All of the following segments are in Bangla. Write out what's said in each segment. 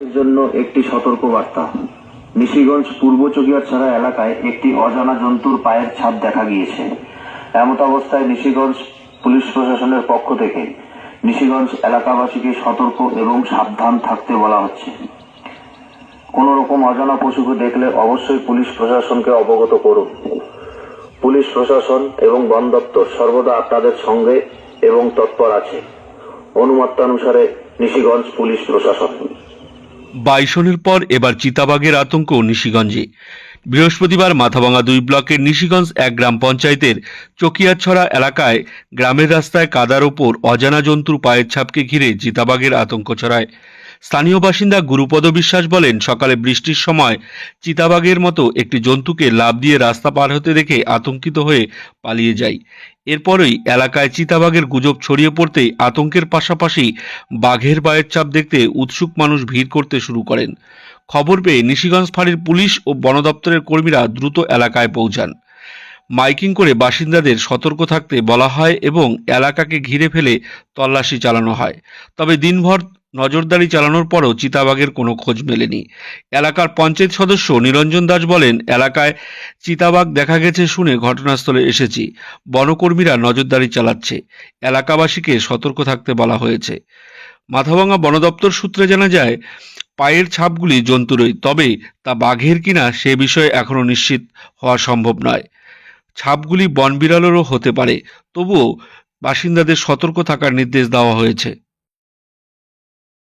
জন্য একটি সতর্কবার্তা। নিশিগঞ্জ পূর্ব চকিয়ারছড়া এলাকায় একটি অজানা জন্তুর পায়ের ছাপ দেখা গিয়েছে। এমত অবস্থায় নিশিগঞ্জ পুলিশ প্রশাসনের পক্ষ থেকে নিশিগঞ্জ এলাকাবাসীকে সতর্ক এবং সাবধান থাকতে বলা হচ্ছে। কোন রকম অজানা পশুকে দেখলে অবশ্যই পুলিশ প্রশাসনকে অবগত করুন। পুলিশ প্রশাসন এবং বন দপ্তর সর্বদা আপনাদের সঙ্গে এবং তৎপর আছে। অনুমত্তানুসারে নিশিগঞ্জ পুলিশ প্রশাসন। বাইসনের পর এবার চিতাবাঘের আতঙ্ক নিশিগঞ্জে। বৃহস্পতিবার মাথাভাঙা দুই ব্লকের নিশিগঞ্জ এক গ্রাম পঞ্চায়েতের চকিয়াছড়া এলাকায় গ্রামের রাস্তায় কাদার ওপর অজানা জন্তুর পায়ের ছাপকে ঘিরে চিতাবাঘের আতঙ্ক ছড়ায়। স্থানীয় বাসিন্দা গুরুপদ বিশ্বাস বলেন, সকালে বৃষ্টির সময় চিতাবাঘের মতো একটি জন্তুকে লাভ দিয়ে রাস্তা পার হতে দেখে আতঙ্কিত হয়ে পালিয়ে যায়। এরপরই এলাকায় চিতাবাঘের গুজব ছড়িয়ে পড়তে আতঙ্কের পাশাপাশি বাঘের বায়ের চাপ দেখতে উৎসুক মানুষ ভিড় করতে শুরু করেন। খবর পেয়ে নিশিগঞ্জ ফাঁড়ির পুলিশ ও বন দপ্তরের কর্মীরা দ্রুত এলাকায় পৌঁছান। মাইকিং করে বাসিন্দাদের সতর্ক থাকতে বলা হয় এবং এলাকাকে ঘিরে ফেলে তল্লাশি চালানো হয়। তবে দিনভর নজরদারি চালানোর পরও চিতাবাঘের কোনো খোঁজ মেলেনি। এলাকার পঞ্চায়েত সদস্য নিরঞ্জন দাস বলেন, এলাকায় চিতাবাঘ দেখা গেছে শুনে ঘটনাস্থলে এসেছি। বনকর্মীরা নজরদারি চালাচ্ছে। এলাকাবাসীকে সতর্ক থাকতে বলা হয়েছে। মাথাভাঙা বন দপ্তর সূত্রে জানা যায়, পায়ের ছাপগুলি জন্তুরই, তবে তা বাঘের কিনা সে বিষয়ে এখনও নিশ্চিত হওয়া সম্ভব নয়। ছাপগুলি বনবিড়ালেরও হতে পারে, তবুও বাসিন্দাদের সতর্ক থাকার নির্দেশ দেওয়া হয়েছে।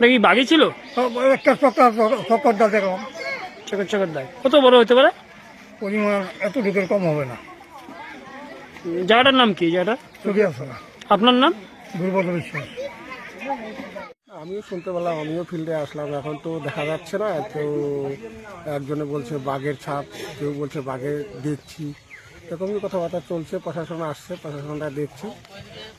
নাকি বাঘই ছিল? একটা চক্কর চক্করটা দেখলাম। চকর চকর দায় কত বড় হতে পারে? পরিমাণ এত দিকের কম হবে না। জায়গাটার নাম কি জায়গাটা? না আপনার নাম? দুর্বল বিশ্বাস। আমিও শুনতে পেলাম আমিও ফিল্ডে আসলাম। এখন তো দেখা যাচ্ছে না কেউ একজনে বলছে বাঘের ছাপ কেউ বলছে বাঘের দেখছি। এরকমই কথাবার্তা চলছে প্রশাসন আসছে প্রশাসনটা দেখছে।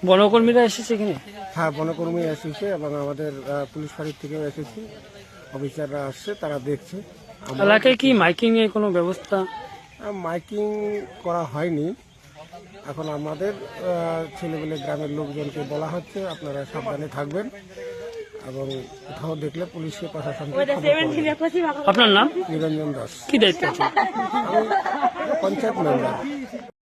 বনকর্মীরা এসেছে এখানে? হ্যাঁ বনকর্মী এসেছে এবং আমাদের আহ, পুলিশ ফাঁড়ির থেকেও এসেছে। অফিসাররা আসছে তারা দেখছে। আমরা- এলাকায় কি মাইকিং এর কোনো ব্যবস্থা? মাইকিং করা হয়নি। এখন আমাদের আহ, গ্রামের লোকজনকে বলা হচ্ছে আপনারা সাবধানে থাকবেন। এবং কোথাও দেখলে পুলিশকে প্রশাসনকে খবর আপনার নাম? নিরঞ্জন দাস। কি দায়িত্ব আছে? পঞ্চায়েত মেম্বার।